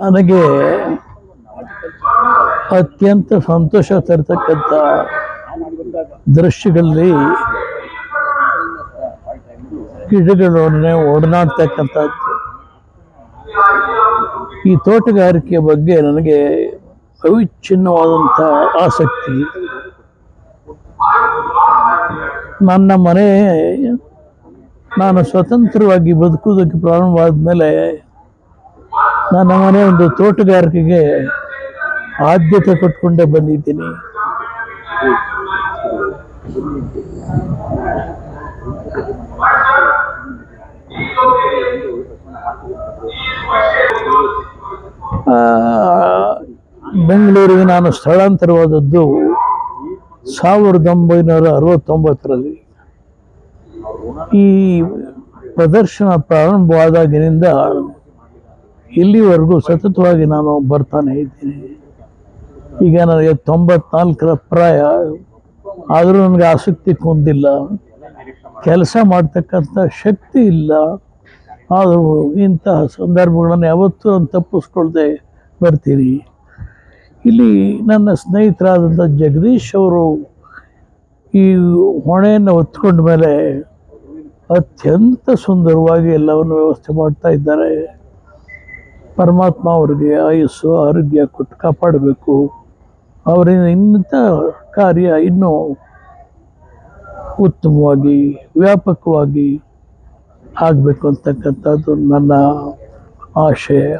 ನನಗೆ ಅತ್ಯಂತ ಸಂತೋಷ ತರತಕ್ಕಂಥ ದೃಶ್ಯಗಳಲ್ಲಿ ಗಿಡಗಳೊಡನೆ ಓಡನಾಡ್ತಕ್ಕಂಥದ್ದು. ಈ ತೋಟಗಾರಿಕೆ ಬಗ್ಗೆ ನನಗೆ ಅವಿಚ್ಛಿನ್ನವಾದಂಥ ಆಸಕ್ತಿ. ನನ್ನ ಮನೆ ನಾನು ಸ್ವತಂತ್ರವಾಗಿ ಬದುಕುವುದಕ್ಕೆ ಪ್ರಾರಂಭವಾದ ಮೇಲೆ ನನ್ನ ಮನೆ ಒಂದು ತೋಟಗಾರಿಕೆಗೆ ಆದ್ಯತೆ ಕೊಟ್ಕೊಂಡೇ ಬಂದಿದ್ದೀನಿ. ಬೆಂಗಳೂರಿಗೆ ನಾನು ಸ್ಥಳಾಂತರವಾದದ್ದು ಸಾವಿರದ ಒಂಬೈನೂರ ಅರವತ್ತೊಂಬತ್ತರಲ್ಲಿ. ಈ ಪ್ರದರ್ಶನ ಪ್ರಾರಂಭವಾದಾಗಿನಿಂದ ಇಲ್ಲಿವರೆಗೂ ಸತತವಾಗಿ ನಾನು ಬರ್ತಾನೆ ಇದ್ದೀನಿ. ಈಗ ನನಗೆ ತೊಂಬತ್ನಾಲ್ಕರ ಪ್ರಾಯ, ಆದರೂ ನನಗೆ ಆಸಕ್ತಿ ಹೊಂದಿಲ್ಲ ಕೆಲಸ ಮಾಡ್ತಕ್ಕಂಥ ಶಕ್ತಿ ಇಲ್ಲ. ಆದರೂ ಇಂತಹ ಸಂದರ್ಭಗಳನ್ನು ಯಾವತ್ತೂ ನಾನು ತಪ್ಪಿಸ್ಕೊಳ್ದೆ ಬರ್ತೀನಿ. ಇಲ್ಲಿ ನನ್ನ ಸ್ನೇಹಿತರಾದಂಥ ಜಗದೀಶ್ ಅವರು ಈ ಹೊಣೆಯನ್ನು ಹೊತ್ಕೊಂಡ ಮೇಲೆ ಅತ್ಯಂತ ಸುಂದರವಾಗಿ ಎಲ್ಲವನ್ನು ವ್ಯವಸ್ಥೆ ಮಾಡ್ತಾ ಇದ್ದಾರೆ. ಪರಮಾತ್ಮ ಅವರಿಗೆ ಆಯುಸ್ಸು, ಆರೋಗ್ಯ ಕೊಟ್ಟು ಕಾಪಾಡಬೇಕು. ಅವರಿಂದ ಇಂಥ ಕಾರ್ಯ ಇನ್ನೂ ಉತ್ತಮವಾಗಿ, ವ್ಯಾಪಕವಾಗಿ ಆಗಬೇಕು ಅಂತಕ್ಕಂಥದ್ದು ನನ್ನ ಆಶಯ.